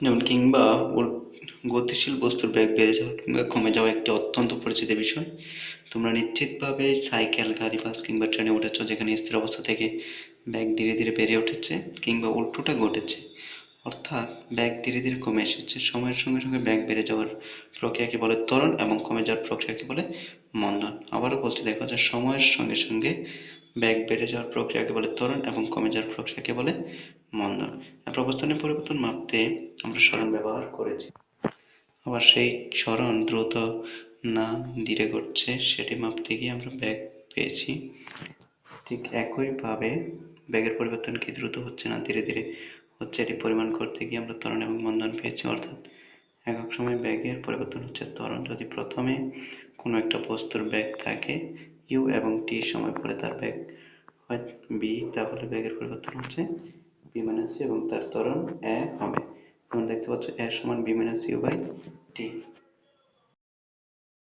যেমন কিংবা ওর গতিশীল বস্তুর বেগ বেড়ে যাওয়া কিংবা কমে যাওয়া একটি অত্যন্ত পরিচিত বিষয়। তোমরা নিশ্চিতভাবে সাইকেল, গাড়ি, বাস কিংবা ট্রেনে উঠেছ যেখানে স্থির অবস্থা থেকে ব্যাগ ধীরে ধীরে বেড়ে উঠেছে কিংবা উল্টোটা ঘটেছে। অর্থাৎ ব্যাগ ধীরে ধীরে কমে এসেছে। সময়ের সঙ্গে সঙ্গে ব্যাগ বেড়ে যাওয়ার প্রক্রিয়াকে বলে ত্বরণ এবং কমে যাওয়ার প্রক্রিয়াকে বলে মন্দন। আবারও বলছি, দেখো যে সময়ের সঙ্গে সঙ্গে ব্যাগ বেড়ে যাওয়ার প্রক্রিয়াকে বলে ত্বরণ এবং কমে যাওয়ার প্রক্রিয়াকে বলে মন্দন। প্রবর্তনের পরিবর্তন মাপতে আমরা স্মরণ ব্যবহার করেছি। আবার সেই স্মরণ দ্রুত না ধীরে ঘটছে, সেটি মাপতে গিয়ে আমরা ব্যাগ পেয়েছি। ঠিক একইভাবে ব্যাগের পরিবর্তন কি দ্রুত হচ্ছে না ধীরে ধীরে হচ্ছে, এটি পরিমাণ করতে গিয়ে আমরা ত্বরণ এবং মন্দন পেয়েছি। অর্থাৎ একক সময় ব্যাগের পরিবর্তন হচ্ছে ত্বরণ। যদি প্রথমে কোনো একটা বস্তুর ব্যাগ থাকে ইউ এবং টি সময় পরে তার ব্যাগ হয় বি তাহলে ব্যাগের পরিবর্তন হচ্ছে বি মাইনাস এবং তার ত্বরণ এ হবে। তোমরা দেখতে পাচ্ছ এ সমান v minus u by t